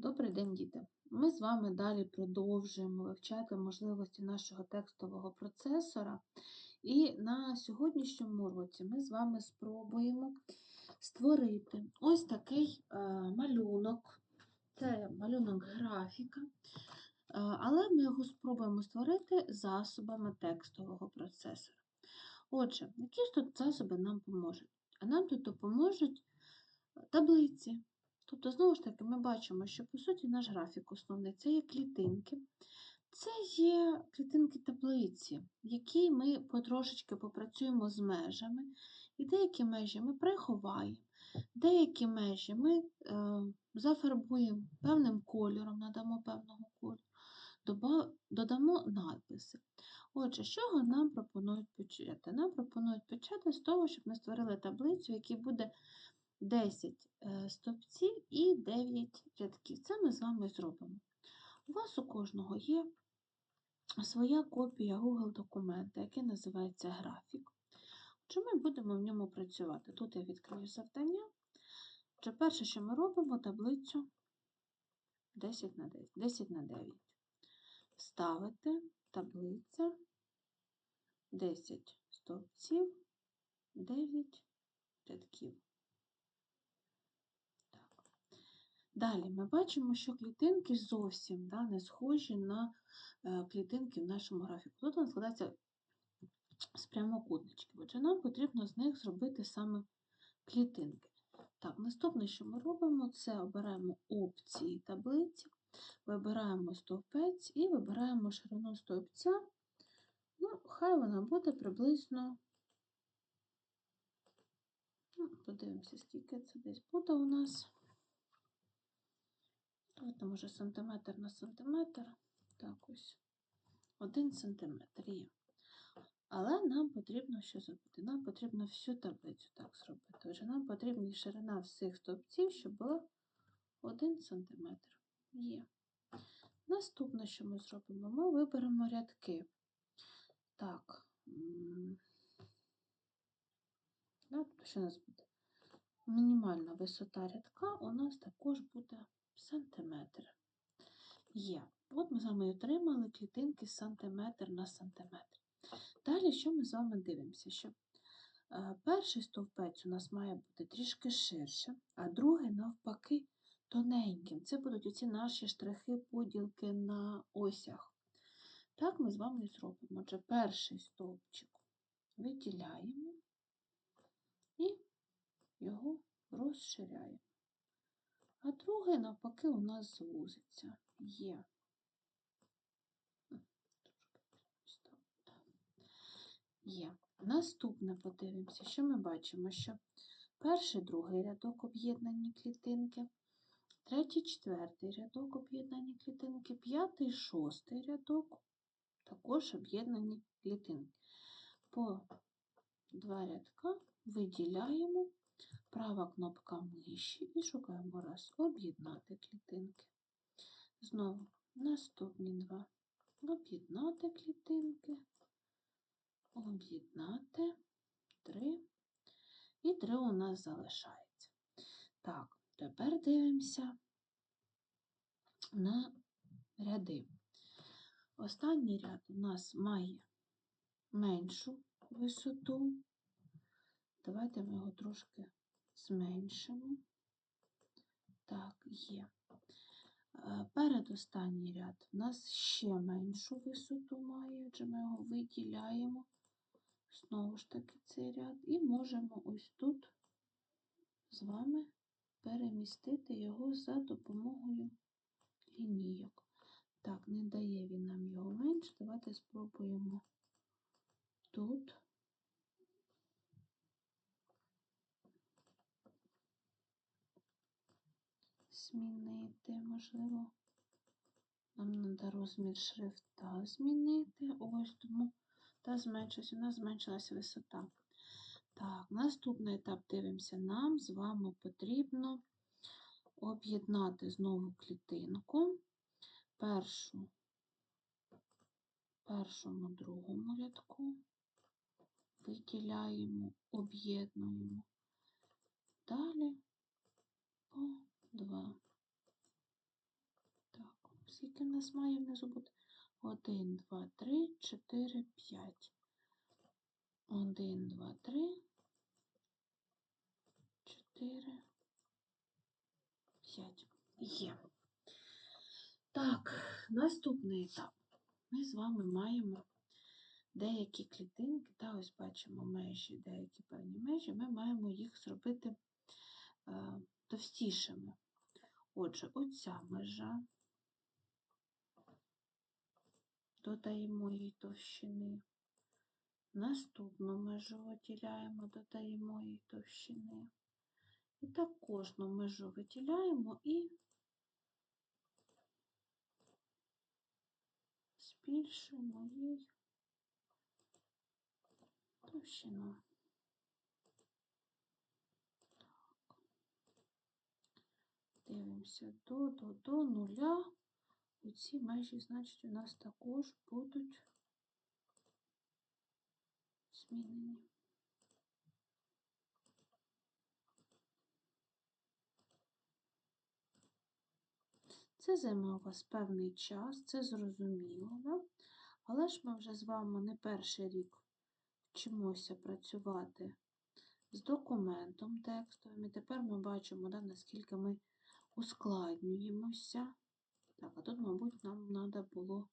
Добрий день, діти! Ми з вами далі продовжуємо вивчати можливості нашого текстового процесора. І на сьогоднішньому уроці ми з вами спробуємо створити ось такий е, малюнок. Це малюнок графіка, е, але ми його спробуємо створити засобами текстового процесора. Отже, які ж тут засоби нам поможуть? А нам тут допоможуть таблиці. Тобто, знову ж таки, ми бачимо, що, по суті, наш графік основний це є клітинки. Це є клітинки таблиці, в якій ми потрошечки попрацюємо з межами. І деякі межі ми приховаємо, деякі межі ми е, зафарбуємо певним кольором, надамо певного кольору, додамо надписи. Отже, з чого нам пропонують почати? Нам пропонують почати з того, щоб ми створили таблицю, в якій буде 10 е, стовпців і 9 рядків. Це ми з вами зробимо. У вас у кожного є своя копія Google документа, який називається графік. Отже, ми будемо в ньому працювати. Тут я відкрию завдання. Отже, перше, що ми робимо, таблицю 10 на 10, 10 на 9. Ставити таблиця 10 стовпців, 9 рядків. Далі ми бачимо, що клітинки зовсім да, не схожі на е, клітинки в нашому графіку. Тут нас складається з прямокутничків. Отже, нам потрібно з них зробити саме клітинки. Так, наступне, що ми робимо, це обираємо опції таблиці, вибираємо стовпець і вибираємо ширину стовпця. Ну, хай вона буде приблизно, ну, подивимося, скільки це десь буде у нас. Давайте, може, сантиметр на сантиметр. Так ось. Один сантиметр є. Але нам потрібно що зробити? Нам потрібно всю таблицю так зробити. Отже, нам потрібна ширина всіх стовпців, щоб була 1 см. Є. Наступне, що ми зробимо, ми виберемо рядки. Так, що у нас буде? Мінімальна висота рядка у нас також буде сантиметр. Є. От ми з вами отримали клітинки сантиметр на сантиметр. Далі, що ми з вами дивимося? Що е, перший стовпець у нас має бути трішки ширше, а другий, навпаки, тоненьким. Це будуть оці наші штрихи, поділки на осях. Так ми з вами і зробимо. Отже, перший стовпчик виділяємо і його розширяємо а другий, навпаки, у нас звузиться. Є. Є. Наступне подивимося, що ми бачимо, що перший, другий рядок об'єднані клітинки, третій, четвертий рядок об'єднані клітинки, п'ятий, шостий рядок також об'єднані клітинки. По два рядка виділяємо права кнопка миші і шукаємо раз, об'єднати клітинки. Знову наступні два. Об'єднати клітинки, об'єднати три. І три у нас залишається. Так, тепер дивимося на ряди. Останній ряд у нас має меншу висоту. Давайте ми його трошки зменшимо. Так, є. Е, передостанній ряд у нас ще меншу висоту має, адже ми його виділяємо, знову ж таки, цей ряд, і можемо ось тут з вами перемістити його за допомогою лінійок. Так, не дає він нам його менше. Давайте спробуємо тут. Змінити, можливо, нам треба розмір шрифта змінити. Ось тому та зменшилась, у нас зменшилась висота. Так, наступний етап дивимося, нам з вами потрібно об'єднати знову клітинку, першу, першому, другому рядку, виділяємо, об'єднуємо. Далі по 2, скільки в нас має внизу бути? 1, 2, 3, 4, 5. 1, 2, 3, 4, 5. Є. Так, наступний етап. Ми з вами маємо деякі клітинки, та ось бачимо межі, деякі певні межі, ми маємо їх зробити е, товстішими. Отже, оця межа, додаємо їй товщини. Наступну межу виділяємо, додаємо їй товщини. І так кожну межу виділяємо і збільшуємо їй товщину. Дивимося до, до, до нуля. Оці межі, значить, у нас також будуть змінені. Це займе у вас певний час, це зрозуміло, да? але ж ми вже з вами не перший рік вчимося працювати з документом текстовим. І тепер ми бачимо, да, наскільки ми ускладнюємося. Так, а тут, мабуть, нам треба було.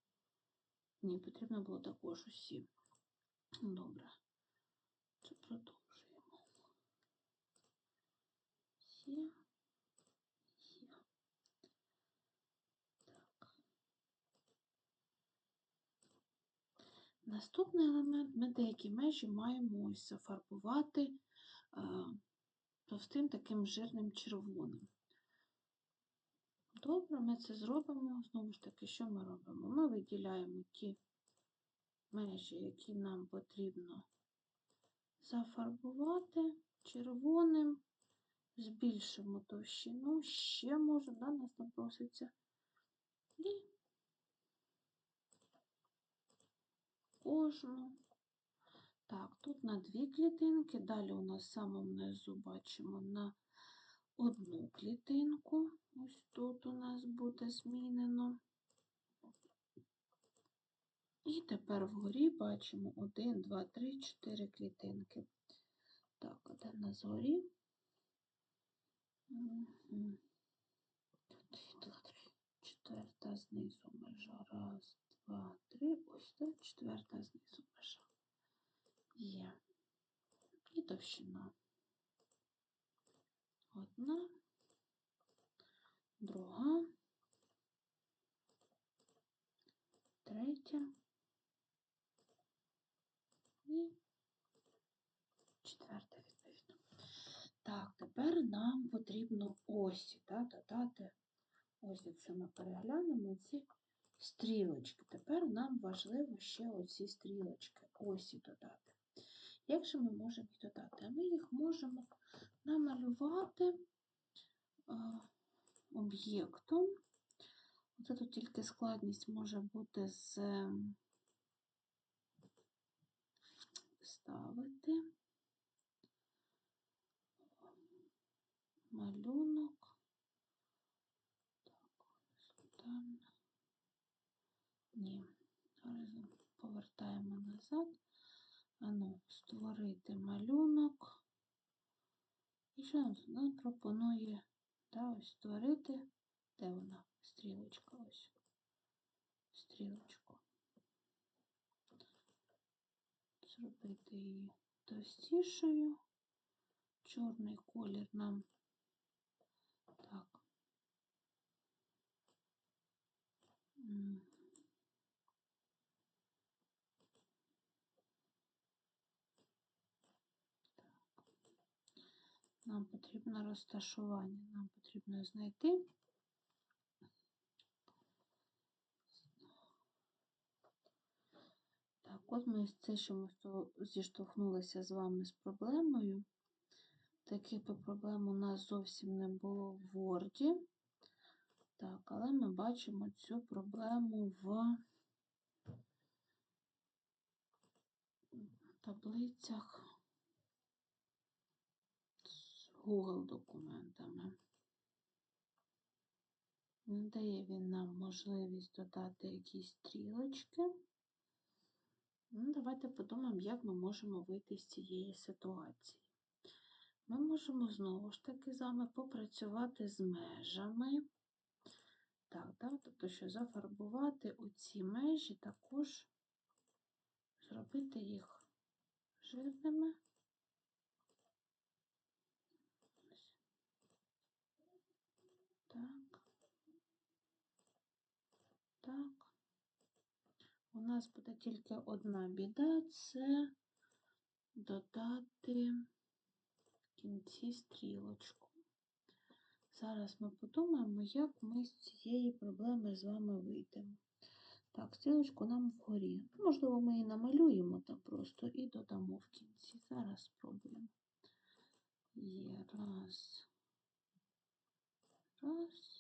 Ні, потрібно було також усі. Добре. Це продовжуємо. Є. Наступний елемент ми деякі межі маємо ось зафарбувати товстим таким жирним червоним. Добре, ми це зробимо. Знову ж таки, що ми робимо? Ми виділяємо ті межі, які нам потрібно зафарбувати червоним, збільшимо товщину, ще може, да, нас напроситься. І кожну. Так, тут на дві клітинки, далі у нас в самому низу бачимо на одну клітинку. Ось тут у нас буде змінено. І тепер вгорі бачимо 1, 2, 3, 4 клітинки. Так, де на згорі? Четверта знизу межа. Раз, два, три. Ось так, четверта знизу межа. Є. І товщина. Одна, друга, третя і четверта, відповідно. Так, тепер нам потрібно осі, да, додати, ось якщо ми переглянемо ці стрілочки. Тепер нам важливо ще оці стрілочки, осі додати. Як же ми можемо їх додати? А ми їх можемо намалювати об'єктом. Оце тут тільки складність може бути з ставити малюнок. Так, горизонтально. Ні, повертаємо назад. Ану, створити малюнок. І що нам пропонує да, ось створити, де вона? Стрілочка ось. Стрілочку. Зробити її товстішою. Чорний колір нам так. Нам потрібно розташування, нам потрібно знайти. Так, от ми це, що ми зіштовхнулися з вами з проблемою. Таких проблем у нас зовсім не було в Word. Так, але ми бачимо цю проблему в таблицях. Google документами. Надає він нам можливість додати якісь стрілочки. Ну, давайте подумаємо, як ми можемо вийти з цієї ситуації. Ми можемо знову ж таки з вами попрацювати з межами. Так, да? тобто, що зафарбувати оці межі, також зробити їх жирними. Так. Так. У нас буде тільки одна біда це додати в кінці стрілочку. Зараз ми подумаємо, як ми з цієї проблеми з вами вийдемо. Так, стрілочку нам вгорі. Можливо, ми її намалюємо там просто і додамо в кінці. Зараз спробуємо. Є раз. Раз.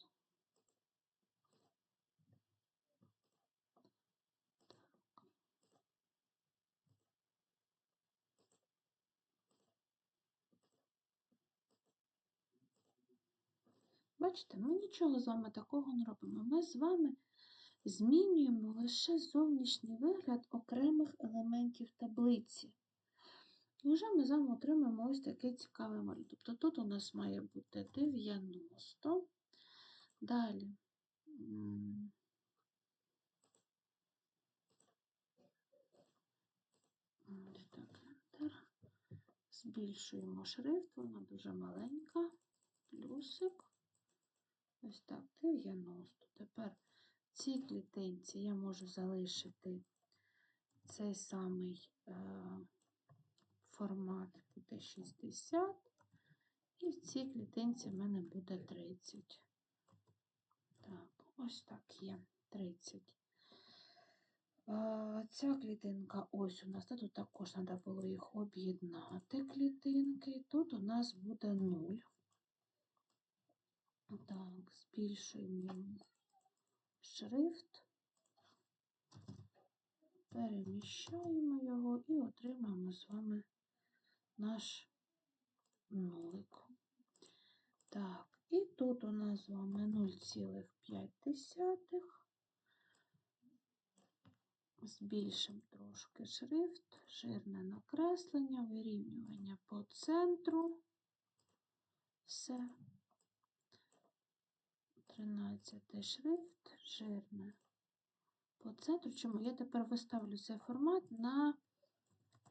Бачите, ми нічого з вами такого не робимо. Ми з вами змінюємо лише зовнішній вигляд окремих елементів таблиці. І вже ми з вами отримаємо ось такий цікавий малюнок. Тобто тут у нас має бути 90. Далі. Збільшуємо шрифт, вона дуже маленька, плюсик. Ось так, 90. Тепер в цій клітинці я можу залишити цей самий е, формат буде 60, і в цій клітинці в мене буде 30. Так, ось так є 30. Е, ця клітинка ось у нас, тут також треба було їх об'єднати клітинки. Тут у нас буде 0. Так, збільшуємо шрифт, переміщаємо його і отримаємо з вами наш нолик. Так, і тут у нас з вами 0,5. Збільшимо трошки шрифт, жирне накреслення, вирівнювання по центру. Все. 13 шрифт, жирне. По центру. Чому? Я тепер виставлю цей формат на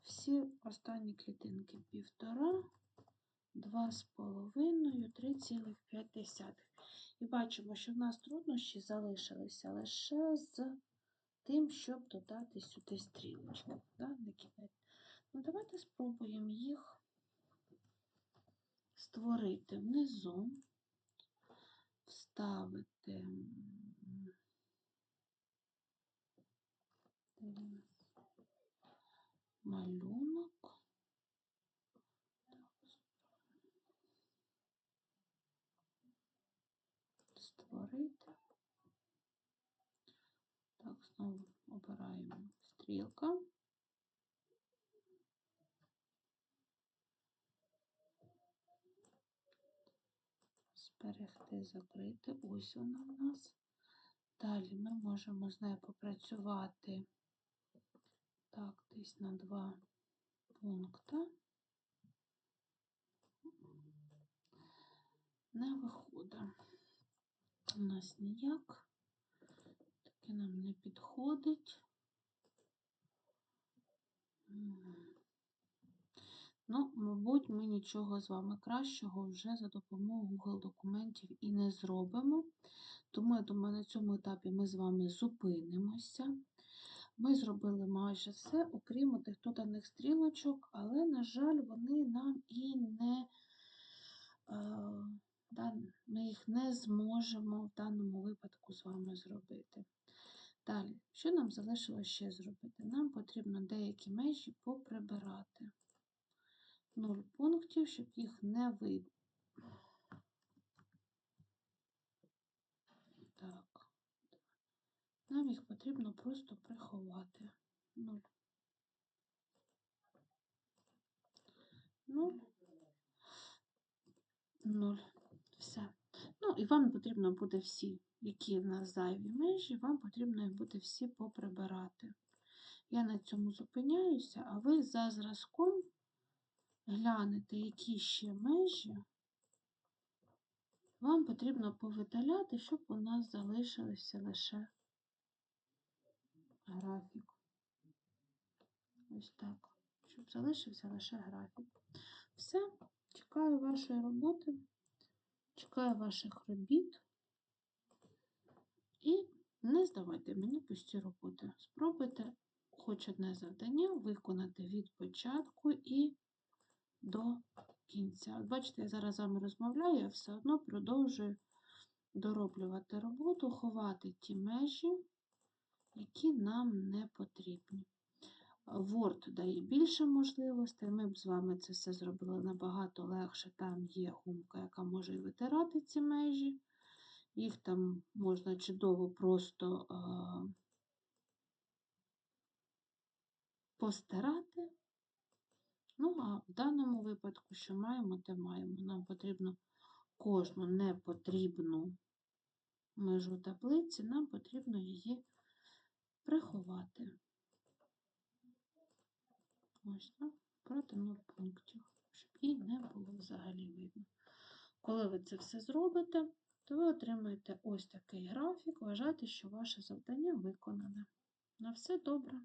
всі останні клітинки. Півтора, два з половиною, 3,5. І бачимо, що в нас труднощі залишилися лише з тим, щоб додати сюди стрілочку. Да. Ну, давайте спробуємо їх створити внизу вставити малюнок. Створити. Так, знову обираємо стрілка. Зберегти, закрити. Ось вона в нас. Далі ми можемо з нею попрацювати так, десь на два пункти. Не виходить. У нас ніяк. Таке нам не підходить. Ну, мабуть, ми нічого з вами кращого вже за допомогою Google документів і не зробимо. Тому, я думаю, на цьому етапі ми з вами зупинимося. Ми зробили майже все, окрім тих доданих стрілочок, але, на жаль, вони нам і не е, ми їх не зможемо в даному випадку з вами зробити. Далі, що нам залишилося ще зробити? Нам потрібно деякі межі поприбирати. 0 пунктів, щоб їх не видно. Так, нам їх потрібно просто приховати. 0. 0. 0. Все. Ну, і вам потрібно буде всі які в нас зайві межі, вам потрібно їх буде всі поприбирати. Я на цьому зупиняюся, а ви за зразком глянете, які ще межі вам потрібно повидаляти, щоб у нас залишився лише графік. Ось так. Щоб залишився лише графік. Все, чекаю вашої роботи, чекаю ваших робіт. І не здавайте мені пусті роботи. Спробуйте хоч одне завдання виконати від початку і до кінця. Бачите, я зараз з вами розмовляю, я все одно продовжую дороблювати роботу, ховати ті межі, які нам не потрібні. Word дає більше можливостей. Ми б з вами це все зробили набагато легше. Там є гумка, яка може витирати ці межі. Їх там можна чудово просто а, постирати. Ну, а в даному випадку, що маємо, те маємо. Нам потрібно кожну непотрібну межу таблиці, нам потрібно її приховати. Ось так, проти пунктів, щоб її не було взагалі видно. Коли ви це все зробите, то ви отримаєте ось такий графік. Вважайте, що ваше завдання виконане. На все добре.